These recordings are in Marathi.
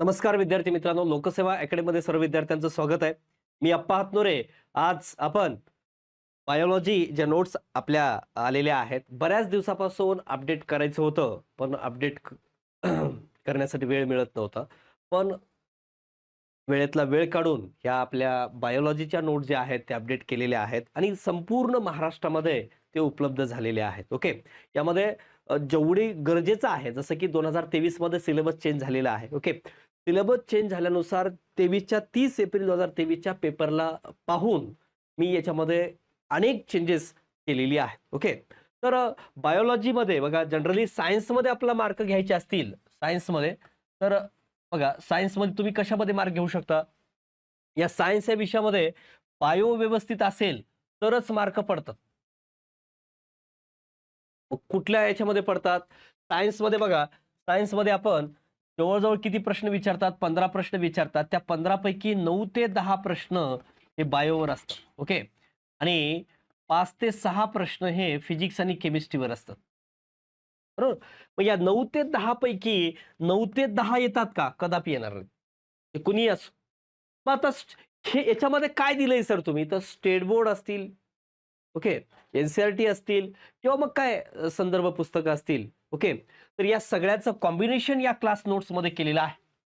नमस्कार विद्यार्थी मित्रांनो लोकसेवा अकॅडमीमध्ये सर्व विद्यार्थ्यांचं स्वागत आहे. मी अप्पा हातनोरे. आज आपण बायोलॉजी ज्या नोट्स आपल्या आलेल्या आहेत बऱ्याच दिवसापासून अपडेट करायचं होतं पण अपडेट करण्यासाठी वेळ मिळत नव्हता. पण वेळेतला वेळ काढून ह्या आपल्या बायोलॉजीच्या नोट ज्या आहेत त्या अपडेट केलेल्या आहेत आणि संपूर्ण महाराष्ट्रामध्ये ते उपलब्ध झालेले आहेत ओके? यामध्ये जेवढी गरजेचं आहे जसं की दोन हजार तेवीसमध्ये सिलेबस चेंज झालेला आहे ओके? सिलेबस चेंज झाल्यानुसार तेवीसच्या तीस एप्रिल दोन हजार तेवीसच्या पेपरला पाहून मी याच्यामध्ये अनेक चेंजेस केलेली आहेत ओके तर बायोलॉजीमध्ये बघा जनरली सायन्समध्ये आपला मार्क घ्यायचे असतील सायन्समध्ये तर बघा सायन्समध्ये तुम्ही कशामध्ये मार्क घेऊ शकता? या सायन्स या विषयामध्ये बायो व्यवस्थित असेल तरच मार्क पडतात. कुठल्या याच्यामध्ये पडतात? सायन्समध्ये बघा सायन्समध्ये आपण जवळजवळ किती प्रश्न विचारतात? पंधरा प्रश्न विचारतात. त्या पंधरापैकी नऊ ते दहा प्रश्न हे बायोवर असतात. ओके? आणि पाच ते सहा प्रश्न हे फिजिक्स आणि केमिस्ट्रीवर असतात. बरोबर? मग या नऊ ते दहा पैकी नऊ ते दहा येतात का? कदापि येणार नाही. कुणी असो. मग आता हे याच्यामध्ये काय दिलंय सर तुम्ही? तर स्टेट बोर्ड असतील. ओके? एनसीआरटी असतील. किंवा मग काय संदर्भ पुस्तकं असतील? ओके? तर या सगळ्याचं कॉम्बिनेशन या क्लास नोट्समध्ये केलेलं आहे.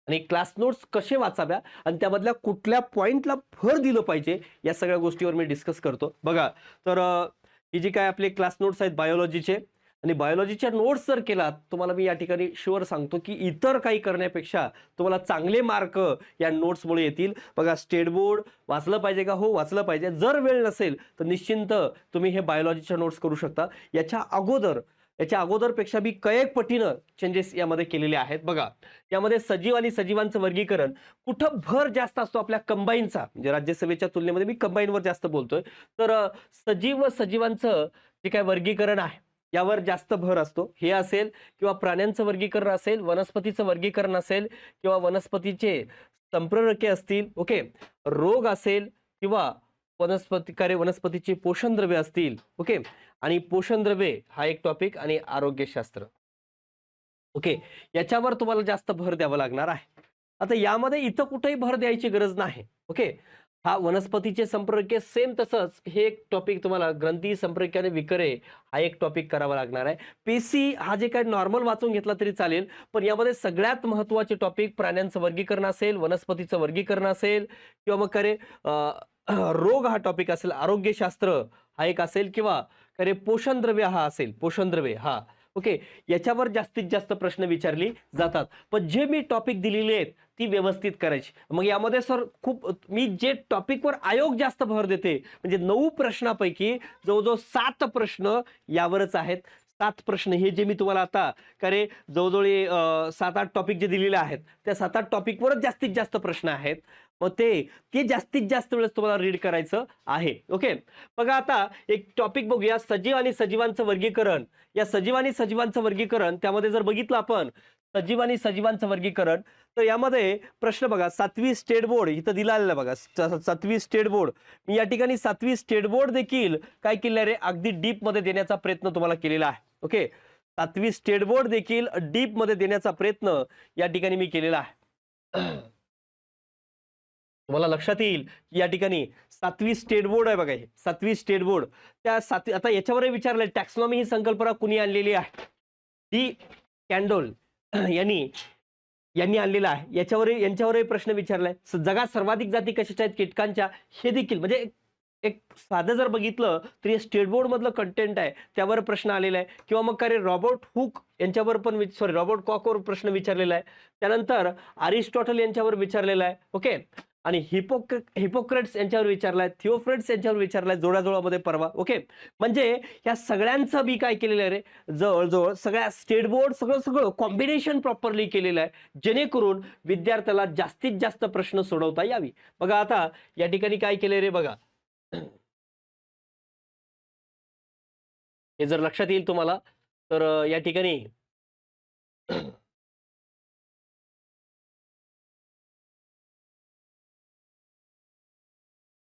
आणि क्लास नोट्स कसे वाचाव्या? आणि त्यामधल्या कुठल्या पॉईंटला भर दिलं पाहिजे? या सगळ्या गोष्टीवर मी डिस्कस करतो. बघा तर हे ही जी काय आपले क्लास नोट्स आहेत बायोलॉजीचे आणि बायोलॉजीच्या नोट्स जर केलात तुम्हाला मी या ठिकाणी शुअर सांगतो की इतर काही करण्यापेक्षा तुम्हाला चांगले मार्क या नोट्समुळे येतील. बघा स्टेट बोर्ड वाचलं पाहिजे का? हो वाचलं पाहिजे. जर वेळ नसेल तर निश्चिंत तुम्ही हे बायोलॉजीच्या नोट्स करू शकता. याच्या अगोदर याच्या अगोदरपेक्षा मी कयेक पटीनं चेंजेस यामध्ये केलेले आहेत. बघा यामध्ये सजीव आणि सजीवांचं वर्गीकरण कुठं भर जास्त असतो आपल्या कंबाईनचा म्हणजे राज्यसभेच्या तुलनेमध्ये मी कंबाईनवर जास्त बोलतोय. तर सजीव व सजीवांचं जे काय वर्गीकरण आहे यावर जास्त भर असतो. हे असेल किंवा प्राण्यांचं वर्गीकरण असेल वनस्पतीचं वर्गीकरण असेल किंवा वनस्पतीचे संप्ररके असतील ओके रोग असेल किंवा वनस्पती कार्य वनस्पतीचे पोषण असतील ओके? आणि पोषण द्रव्ये हा एक टॉपिक आणि आरोग्यशास्त्र. ओके? याच्यावर तुम्हाला जास्त भर द्यावा लागणार आहे. आता यामध्ये इथं कुठेही भर द्यायची गरज नाही ओके? हा वनस्पतीचे संपर्क सेम तसंच हे एक टॉपिक तुम्हाला ग्रंथी संपर्क आणि विकरे हा एक टॉपिक करावा लागणार आहे. पीसी हा जे काही नॉर्मल वाचून घेतला तरी चालेल पण यामध्ये सगळ्यात महत्त्वाचे टॉपिक प्राण्यांचं वर्गीकरण असेल वनस्पतीचं वर्गीकरण असेल किंवा मग करे अं, रोग हा टॉपिक असेल आरोग्यशास्त्र हा एक असेल किंवा खरे पोषण द्रव्य हा असेल पोषण द्रव्य हा. ओके याच्यावर जास्तीत जास्त प्रश्न विचारली जातात. पण जे मी टॉपिक दिलेले आहेत ती व्यवस्थित करायची. मग यामध्ये सर खूप मी जे टॉपिकवर आयोग जास्त भर देते म्हणजे नऊ प्रश्नापैकी जवळजवळ सात प्रश्न यावरच आहेत. सात प्रश्न हे जे मी तुम्हाला आता करे जवळजवळ सात आठ टॉपिक जे दिलेले आहेत त्या सात आठ टॉपिकवरच जास्तीत जास्त प्रश्न आहेत. मग ते ते जास्तीत जास्त वेळेस तुम्हाला रीड करायचं आहे. ओके बघा आता एक टॉपिक बघूया. सजीव आणि सजीवांचं वर्गीकरण. या सजीव आणि सजीवांचं वर्गीकरण त्यामध्ये जर बघितलं आपण सजीव आणि सजीवांचं वर्गीकरण तर यामध्ये प्रश्न बघा. सातवी स्टेट बोर्ड इथं दिला आलेला बघा. सातवी स्टेट बोर्ड मी या ठिकाणी सातवी स्टेट बोर्ड देखील काय केले रे? अगदी डीपमध्ये देण्याचा प्रयत्न तुम्हाला केलेला आहे. ओके सातवी स्टेट बोर्ड देखील डीपमध्ये देण्याचा प्रयत्न या ठिकाणी मी केलेला आहे. तुम्हाला लक्षात येईल की या ठिकाणी सातवी स्टेट बोर्ड आहे बघा हे. सातवी स्टेट बोर्ड त्या सातवी आता याच्यावरही विचारलंय टॅक्सॉनॉमी ही संकल्पना कुणी आणलेली आहे? ती कॅन्डोल यांनी यांनी आणलेला आहे. याच्यावरही यांच्यावरही प्रश्न विचारलाय. जगात सर्वाधिक जाती कशाच्या आहेत? कीटकांच्या. हे देखील म्हणजे एक- साधं जर बघितलं तर हे स्टेट बोर्ड मधलं कंटेंट आहे त्यावर प्रश्न आलेला आहे. किंवा मग काय रे रॉबर्ट हुक यांच्यावर पण सॉरी रॉबर्ट कॉकवर प्रश्न विचारलेला आहे. त्यानंतर अरिस्टॉटल यांच्यावर विचारलेला आहे. ओके? आणि हिपोक हिपोक्रेट्स यांच्यावर विचारलाय थिओफ्रेट्स यांच्यावर विचारलाय जोडाजोडामध्ये परवा ओके? म्हणजे या सगळ्यांचं मी काय केलेलं आहे रे? जवळजवळ सगळ्या स्टेट बोर्ड सगळं सगळं कॉम्बिनेशन प्रॉपरली केलेलं आहे जेणेकरून विद्यार्थ्याला जास्तीत जास्त प्रश्न सोडवता यावी. बघा आता या ठिकाणी काय केले रे बघा. हे जर लक्षात येईल तुम्हाला तर या ठिकाणी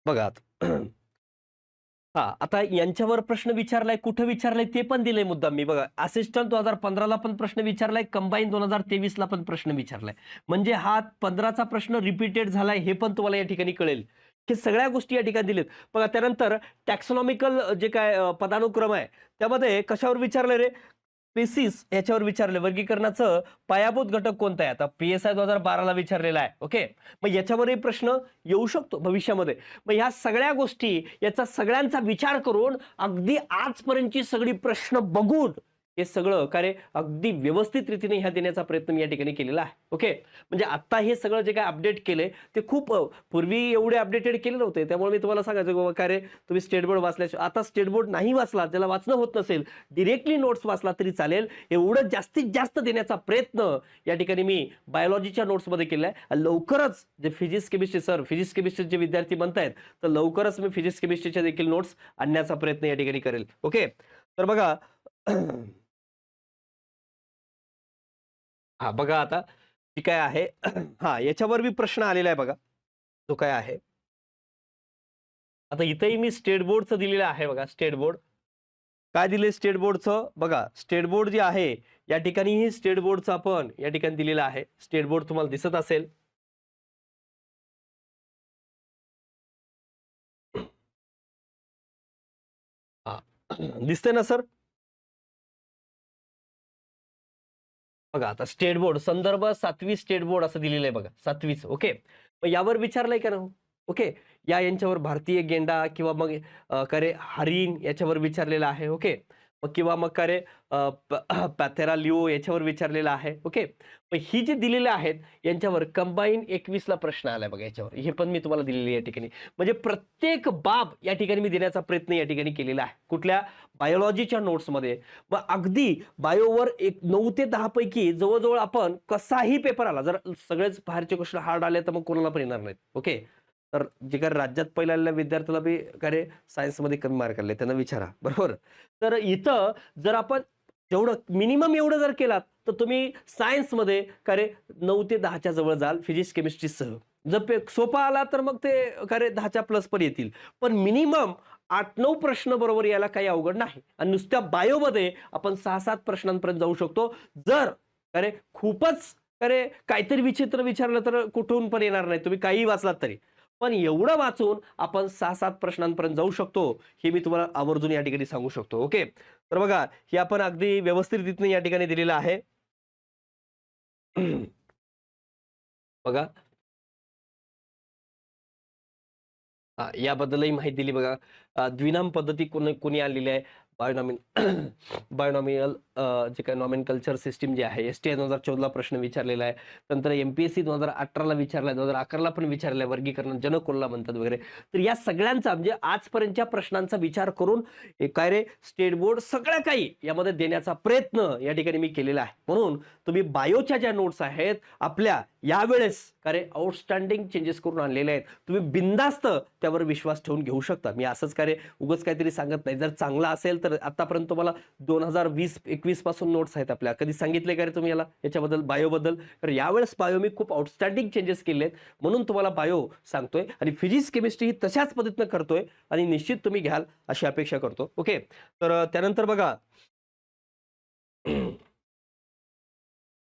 बघा हा आता यांच्यावर प्रश्न विचारलाय कुठं विचारलाय ते पण दिलंय मुद्दा मी. बघा असिस्टंट दोन हजार पंधराला पण प्रश्न विचारलाय कंबाईन दोन हजार तेवीसला पण प्रश्न विचारलाय. म्हणजे हा पंधराचा प्रश्न रिपीटेड झालाय हे पण तुम्हाला या ठिकाणी कळेल. हे सगळ्या गोष्टी या ठिकाणी दिलेत. बघा त्यानंतर टॅक्सॉनॉमिकल जे काय पदानुक्रम आहे त्यामध्ये कशावर विचारलं रे? स्पेसिस याच्यावर विचारलं. वर्गीकरणाचं पायाभूत घटक कोणता आहे? आता पी एस आय दोन हजार बाराला विचारलेला आहे ओके? मग याच्यावरही प्रश्न येऊ शकतो भविष्यामध्ये. मग ह्या सगळ्या गोष्टी याचा सगळ्यांचा विचार करून अगदी आजपर्यंतची सगळी प्रश्न बघून हे सगळं कार्य अगदी व्यवस्थित रीतीने ह्या देण्याचा प्रयत्न मी या ठिकाणी केलेला आहे. ओके म्हणजे आता हे सगळं जे काय अपडेट केले ते खूप पूर्वी एवढे अपडेटेड केले नव्हते. त्यामुळे मी तुम्हाला सांगायचं की बाबा कार्य तुम्ही स्टेट बोर्ड वाचल्याशिवाय आता स्टेट बोर्ड नाही वाचला ज्याला वाचणं होत नसेल डिरेक्टली नोट्स वाचला तरी चालेल. एवढं जास्तीत जास्त देण्याचा प्रयत्न या ठिकाणी मी बायोलॉजीच्या नोट्समध्ये केला आहे. लवकरच जे फिजिक्स केमिस्ट्री सर फिजिक्स केमिस्ट्रीचे विद्यार्थी म्हणतायत तर लवकरच मी फिजिक्स केमिस्ट्रीच्या देखील नोट्स आणण्याचा प्रयत्न या ठिकाणी करेल. ओके तर बघा हा बघा आता जी काय आहे? हा याच्यावर बी प्रश्न आलेला आहे बघा. तो काय आहे? आता इथेही मी स्टेट बोर्डचं दिलेलं आहे बघा स्टेट बोर्ड. काय दिले स्टेट बोर्डचं? बघा स्टेट बोर्ड जे आहे या ठिकाणीही स्टेट बोर्डचं आपण या ठिकाणी दिलेलं आहे. स्टेट बोर्ड तुम्हाला दिसत असेल. हा दिसते ना सर? बघा आता स्टेट बोर्ड संदर्भ सातवी स्टेट बोर्ड असं दिलेलं आहे बघा सातवीच ओके मग यावर विचारलंय का ना हो? ओके या यांच्यावर भारतीय गेंडा किंवा मग करे हरिण याच्यावर विचारलेलं आहे ओके किंवा मग करे पॅथेरा लिओ याच्यावर विचारलेलं आहे. ओके? मग ही जी दिलेले आहेत यांच्यावर कंबाईन एकवीसला प्रश्न आलाय बघा याच्यावर. हे पण मी तुम्हाला दिलेली आहे या ठिकाणी. म्हणजे प्रत्येक बाब या ठिकाणी मी देण्याचा प्रयत्न या ठिकाणी केलेला आहे. कुठल्या बायोलॉजीच्या नोट्समध्ये. मग अगदी बायोवर एक नऊ ते दहा पैकी जवळजवळ आपण कसाही पेपर आला जर सगळेच बाहेरचे क्वेश्चन हार्ड आले तर मग कोणाला पण येणार नाहीत. ओके? तर जे काय राज्यात पहिल्या आलेल्या विद्यार्थ्याला बी काय रे सायन्समध्ये कमी मार्क आले त्यांना विचारा. बरोबर? तर इथं जर आपण जेवढं मिनिमम एवढं जर केलात तर तुम्ही सायन्समध्ये काय रे नऊ ते दहाच्या जवळ जाल फिजिक्स केमिस्ट्रीसह जर पे सोपा आला तर मग ते काय रे दहाच्या प्लस पण येतील. पण मिनिमम आठ नऊ प्रश्न बरोबर यायला काही अवघड नाही. आणि नुसत्या बायोमध्ये आपण सहा सात प्रश्नांपर्यंत जाऊ शकतो. जर अरे खूपच अरे काहीतरी विचित्र विचारलं तर कुठून पण येणार नाही. तुम्ही काही वाचलात तरी. पण एवढं वाचून आपण सहा सात प्रश्नांपर्यंत जाऊ शकतो हे मी तुम्हाला आवर्जून या ठिकाणी सांगू शकतो ओके? तर बघा हे आपण अगदी व्यवस्थित रीतीने या ठिकाणी दिलेलं आहे. बघा. हा, याबद्दलही माहिती दिली बघा. द्विनाम पद्धती कोणी कोणी आणलेली आहे? बायोनॉमिन बायोनॉमिनल जे काय नॉमिन कल्चर सिस्टीम जे आहे एस टी दोन हजार चौदाला प्रश्न विचारलेला आहे नंतर एम पी एस सी दोन हजार अठराला विचारला दोन हजार अकराला पण विचारलाय वर्गीकरण जनकोलला म्हणतात वगैरे. तर या सगळ्यांचा म्हणजे आजपर्यंतच्या प्रश्नांचा विचार करून काय रे स्टेट बोर्ड सगळ्या काही यामध्ये देण्याचा प्रयत्न या ठिकाणी मी केलेला आहे. म्हणून तुम्ही बायोच्या ज्या नोट्स आहेत आपल्या यावेळेस का रे आउटस्टँडिंग चेंजेस करून आणलेले आहेत. तुम्ही बिंदास्त त्यावर विश्वास ठेवून घेऊ शकता. मी असंच काय उगच काहीतरी सांगत नाही. जर चांगला असेल तर आतापर्यंत तुम्हाला दोन हजार वीस एकवीस पासून नोट्स आहेत आपल्या. कधी सांगितले का रे तुम्ही याला? याच्याबद्दल बायोबद्दल तर यावेळेस बायो मी खूप आउटस्टँडिंग चेंजेस केले आहेत. म्हणून तुम्हाला बायो सांगतोय आणि फिजिक्स केमिस्ट्री ही तशाच पद्धतीनं करतोय आणि निश्चित तुम्ही घ्याल अशी अपेक्षा करतो. ओके तर त्यानंतर बघा.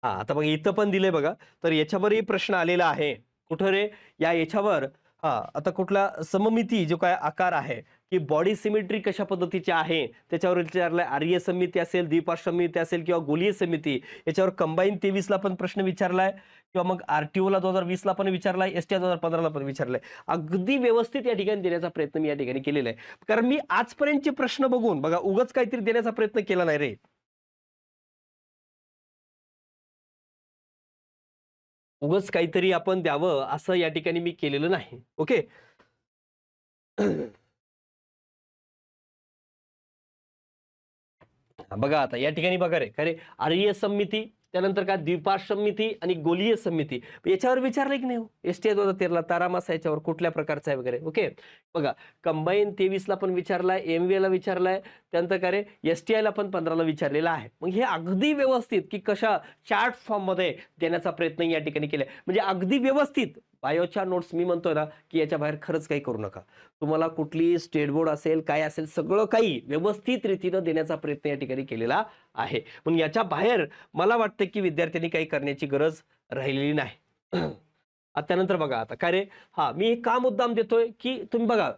हा आता बघा इथं पण दिलंय बघा. तर याच्यावरही प्रश्न आलेला आहे. कुठं रे? या याच्यावर. हा आता कुठला सममिती जो काय आकार आहे की बॉडी सिमेट्री कशा पद्धतीची आहे? त्याच्यावर विचारलं आर्य समिती असेल द्विपार्श्व समिती असेल किंवा गोलीय समिती याच्यावर कंबाईन तेवीसला पण प्रश्न विचारलाय किंवा मग आरटीओला दोन हजार वीसला पण विचारलाय एस टी दोन हजार पंधराला पण विचारलाय. अगदी व्यवस्थित या ठिकाणी देण्याचा प्रयत्न मी या ठिकाणी केलेला आहे. कारण मी आजपर्यंतचे प्रश्न बघून बघा उगच काहीतरी देण्याचा प्रयत्न केला नाही रे. उगच काहीतरी आपण द्यावं असं या ठिकाणी मी केलेलं नाही. ओके? बघा आता या ठिकाणी बघा रे खरे आर्य समिती त्यानंतर काय द्विपाश समिती आणि गोलीय समिती. याच्यावर विचारलंय की नाही हो? एस टी दोन हजार तेरला तारामास याच्यावर कुठल्या प्रकारचा आहे वगैरे ओके? बघा कंबाईन तेवीसला पण विचारलाय एम ला विचारलाय त्यानंतर काय एस टी आयला पण पंधराला विचारलेलं आहे. मग हे अगदी व्यवस्थित की कशा चार्ट फॉर्ममध्ये देण्याचा प्रयत्न या ठिकाणी केला म्हणजे अगदी व्यवस्थित. बायोच्या नोट्स मी म्हणतोय ना की याच्या बाहेर खरंच काही करू नका. तुम्हाला कुठली स्टेट बोर्ड असेल काय असेल सगळं काही व्यवस्थित रीतीनं देण्याचा प्रयत्न या ठिकाणी केलेला आहे. पण याच्या बाहेर मला वाटतं की विद्यार्थ्यांनी काही करण्याची गरज राहिलेली नाही. त्यानंतर बघा आता. काय रे? हा मी का मुद्दाम देतोय की तुम्ही बघा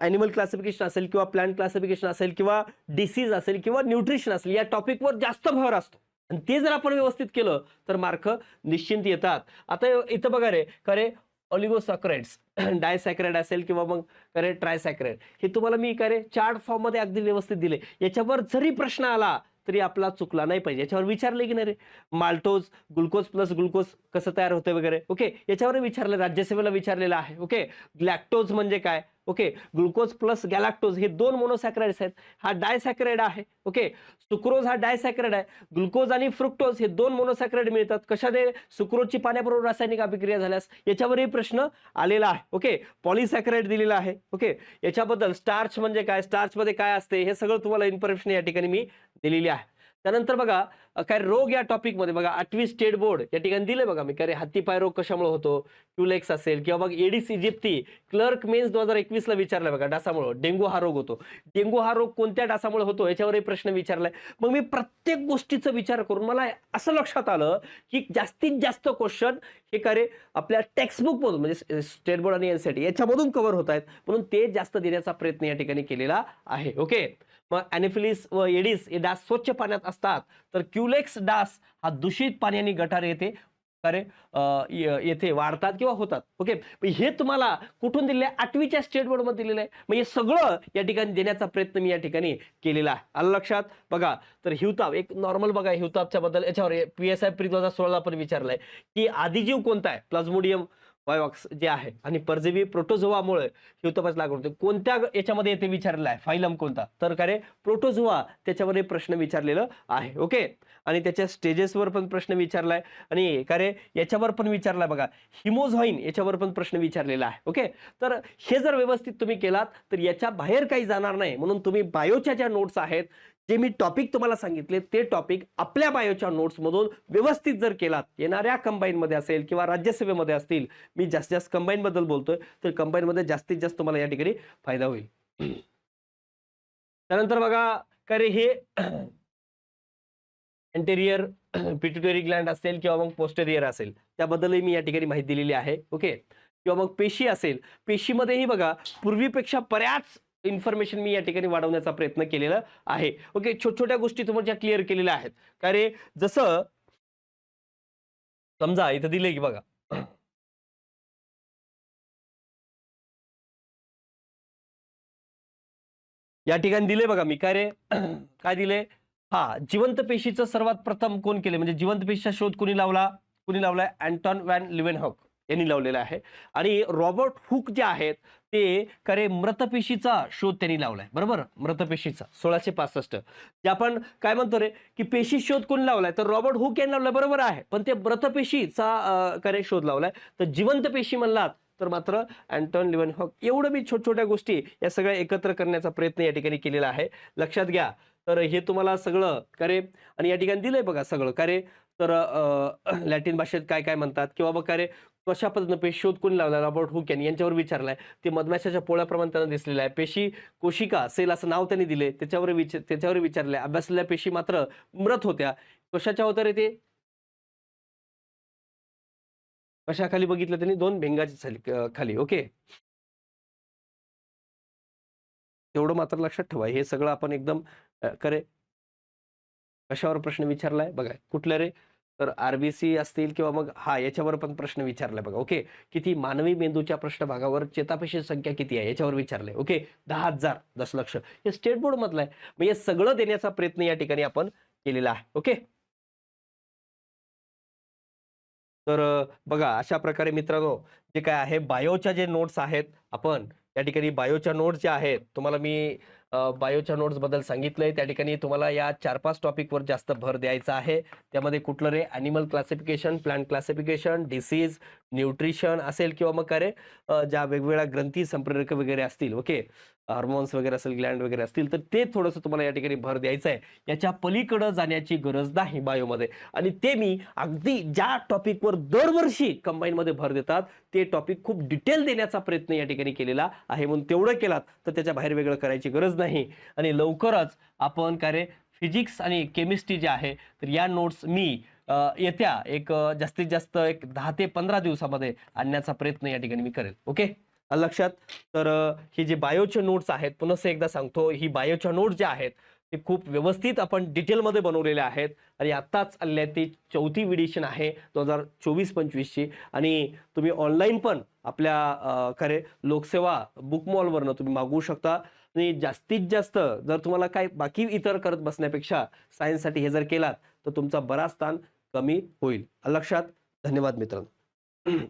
अॅनिमल क्लासिफिकेशन असेल किंवा प्लांट क्लासिफिकेशन असेल किंवा डिसीज असेल किंवा न्यूट्रिशन असेल या टॉपिकवर जास्त भर असतो. आणि ते जर आपण व्यवस्थित केलं तर मार्क निश्चिंत येतात. आता इथं बघा रे खरे रे ऑलिगोसॅक्राइड्स डायसॅक्राइड असेल किंवा मग करे ट्रायसॅक्राइड हे तुम्हाला मी काय रे चार्ट फॉर्ममध्ये अगदी व्यवस्थित दिले. याच्यावर जरी प्रश्न आला तरी आपला चुकला नाही पाहिजे. याच्यावर विचारले की नाही रे? माल्टोज ग्लुकोज प्लस ग्लुकोज कसं तयार होतं वगैरे? ओके? याच्यावर विचारलं राज्यसभेला विचारलेलं आहे. ओके? ग्लॅक्टोज म्हणजे काय? ओके? ग्लुकोज प्लस गॅलॅक्टोज हे दोन मोनोसॅक्राइड्स आहेत. हा डायसॅक्राइड आहे. ओके? सुक्रोज हा डायसॅक्राइड आहे. ग्लुकोज आणि फ्रुक्टोज हे दोन मोनोसॅक्राइड मिळतात. कशाने? सुक्रोजची पाण्याबरोबर रासायनिक अभिक्रिया झाल्यास याच्यावरही प्रश्न आलेला आहे. ओके? पॉलिसॅक्राइड दिलेला आहे. ओके? याच्याबद्दल स्टार्च म्हणजे काय? स्टार्चमध्ये काय असते? हे सगळं तुम्हाला इन्फॉर्मेशन या ठिकाणी मी दिलेली आहे. त्यानंतर बघा काय रोग या टॉपिकमध्ये बघा आठवी स्टेट बोर्ड या ठिकाणी दिले बघा मी काय हत्तीपाय रोग कशामुळे होतो? क्युलेक्स असेल किंवा मग एडिस इजिप्ती क्लर्क मेन्स दोन हजार एकवीसला विचारलं बघा डासामुळं डेंगू हा रोग होतो. डेंगू हा रोग कोणत्या डासामुळे होतो याच्यावरही प्रश्न विचारलाय. मग मी प्रत्येक गोष्टीचा विचार करून मला असं लक्षात आलं की जास्तीत जास्त क्वेश्चन हे काय आपल्या टेक्स्टबुकमधून म्हणजे स्टेट बोर्ड आणि एनसीआयटी याच्यामधून कव्हर होत आहेत. म्हणून ते जास्त देण्याचा प्रयत्न या ठिकाणी केलेला आहे. ओके मग अॅनिफिलिस व एडिस हे डास स्वच्छ पाण्यात असतात. तर क्युलेक्स डास हा दूषित पाण्याने गटार येते अरे येथे वाढतात किंवा होतात. ओके? हे तुम्हाला कुठून दिले आठवीच्या स्टेट बोर्डमध्ये दिलेलं आहे. मग हे सगळं या ठिकाणी देण्याचा प्रयत्न मी या ठिकाणी केलेला आहे. आलं लक्षात? बघा तर हिवताप एक नॉर्मल बघा हिवतापच्या बद्दल याच्यावर पी एस आय प्री दोन हजार सोळाला पण विचारलाय. की आदिजीव कोणता आहे? प्लाझ्मोडियम वायवॉक्स जे आहे आणि परजीवी प्रोटोझोवामुळे हिवतापास लागू होते. कोणत्या याच्यामध्ये येते विचारलेलं आहे? फायलम कोणता? तर का रे? प्रोटोझोवा त्याच्यावर प्रश्न विचारलेलं आहे. ओके? आणि त्याच्या स्टेजेसवर पण प्रश्न विचारलाय. आणि का रे? याच्यावर पण विचारलाय बघा. हिमोझॉईन याच्यावर पण प्रश्न विचारलेला आहे. ओके? तर हे जर व्यवस्थित तुम्ही केलात तर याच्या बाहेर काही जाणार नाही. म्हणून तुम्ही बायोच्या ज्या नोट्स आहेत जे मी टॉपिक तुम्हाला सांगितले ते टॉपिक आपल्या बायोच्या नोट्समधून व्यवस्थित जर केलात येणाऱ्या कंबाईनमध्ये असेल किंवा राज्यसभेमध्ये असतील मी जास्तीत जास्त कंबाईन बद्दल बोलतोय तर कंबाईनमध्ये जास्तीत जास्त तुम्हाला या ठिकाणी फायदा होईल. त्यानंतर बघा करे हे एंटेरियर पिट्युटरी ग्लँड असेल किंवा मग पोस्टेरियर असेल त्याबद्दलही मी या ठिकाणी माहिती दिलेली आहे ओके किंवा मग पेशी असेल पेशीमध्येही बघा पूर्वीपेक्षा बऱ्याच इन्फॉर्मेशन मी या ठिकाणी वाढवण्याचा प्रयत्न केलेला आहे. ओके छोट छोट्या गोष्टी तुम्हाला क्लिअर केलेल्या आहेत. का रे? जसं समजा इथं दिले की बघा. या ठिकाणी दिले बघा मी. काय रे? काय दिले हा जिवंत पेशीचं सर्वात प्रथम कोण केले म्हणजे जिवंत पेशीचा शोध कोणी लावला? कोणी लावलाय? अँटॉन वॅन लिव्हनहॉक यांनी लावलेला आहे. आणि रॉबर्ट हुक जे आहेत ते करे मृतपेशीचा शोध त्यांनी लावलाय. बरोबर? मृतपेशीचा. सोळाशे पासष्ट. जे आपण काय म्हणतो रे? की पेशी शोध कोणी लावलाय? तर रॉबर्ट हुक यांनी लावलाय. बरोबर आहे. पण ते मृतपेशीचा अं, करे शोध लावलाय. तर जिवंत पेशी म्हणलात तर मात्र अँटॉन लिव्हन हॉक एवढं मी छोट छोट्या गोष्टी या सगळ्या एकत्र करण्याचा प्रयत्न या ठिकाणी केलेला आहे. लक्षात घ्या. तर हे तुम्हाला सगळं करे आणि या ठिकाणी दिलंय बघा सगळं. करे तर अं, लॅटिन भाषेत काय काय म्हणतात? किंवा बघा रे कशा पद्धतीनं पेशी शोध कोणी लावला रॉबर्ट हुक यांनी यांच्यावर विचारलाय. ते मधमाशाच्या पोळ्याप्रमाणे त्यांना दिसलेलं आहे. पेशी कोशिका सेल असं नाव त्यांनी दिले त्याच्यावर विचार त्याच्यावर विचारलंय. अभ्यासलेल्या पेशी मात्र मृत होत्या. कशाच्या होत्या रे ते? कशाखाली बघितलं त्यांनी? दोन भेंगाच्या खाली खाली. ओके? तेवढं मात्र लक्षात ठेवा. हे सगळं आपण एकदम करे कशावर प्रश्न विचारलाय? बघा कुठल्या रे? तर आरबीसी असतील किंवा मग हा याच्यावर पण प्रश्न विचारलाय बघा ओके? किती मानवी मेंदूच्या पृष्ठभागावर चेतापेशी संख्या किती आहे याच्यावर विचारलंय ओके? दहा हजार दशलक्ष. हे स्टेट बोर्ड मधलं आहे. मग हे सगळं देण्याचा प्रयत्न या ठिकाणी आपण केलेला आहे ओके? तर बघा अशा प्रकारे मित्रांनो जे काय आहे बायोच्या जे नोट्स आहेत आपण या ठिकाणी बायोच्या नोट्स ज्या आहेत तुम्हाला मी बायोच्या नोट्सबद्दल सांगितलंय. त्या ठिकाणी तुम्हाला या चार पाच टॉपिकवर जास्त भर द्यायचा आहे. त्यामध्ये कुठलं रे? Animal classification plant classification disease nutrition असेल किंवा मग काय रे? ज्या वेगवेगळ्या ग्रंथी संप्रेरक वगैरे असतील. ओके हार्मोन्स वगैरे असेल ग्लँड वगैरे असतील तर ते थोडंसं तुम्हाला या ठिकाणी भर द्यायचं आहे. याच्या पलीकडं जाण्याची गरज नाही बायोमध्ये. आणि ते मी अगदी ज्या टॉपिकवर दरवर्षी कंबाईनमध्ये भर देतात ते टॉपिक खूप डिटेल देण्याचा प्रयत्न या ठिकाणी केलेला आहे. म्हणून तेवढं केलात तर त्याच्या बाहेर वेगळं करायची गरज नाही. आणि लवकरच आपण काय रे फिजिक्स आणि केमिस्ट्री जे आहे तर या नोट्स मी येत्या एक जास्तीत जास्त एक दहा ते पंधरा दिवसामध्ये आणण्याचा प्रयत्न या ठिकाणी मी करेल. ओके? लक्षात? तर हे जे बायोचे नोट्स आहेत पुन्हा एकदा सांगतो ही बायोच्या नोट्स ज्या आहेत ते खूप व्यवस्थित आपण डिटेलमध्ये बनवलेले आहेत. आणि आत्ताच आल्या ती चौथी विडिशन आहे दोन हजार चोवीस पंचवीसची. आणि तुम्ही ऑनलाईन पण आपल्या खरे लोकसेवा बुक मॉलवरनं तुम्ही मागवू शकता. आणि जास्तीत जास्त जर तुम्हाला काय बाकी इतर करत बसण्यापेक्षा सायन्ससाठी हे जर केलात तर तुमचा बराच ताण कमी होईल. लक्षात? धन्यवाद मित्रांनो.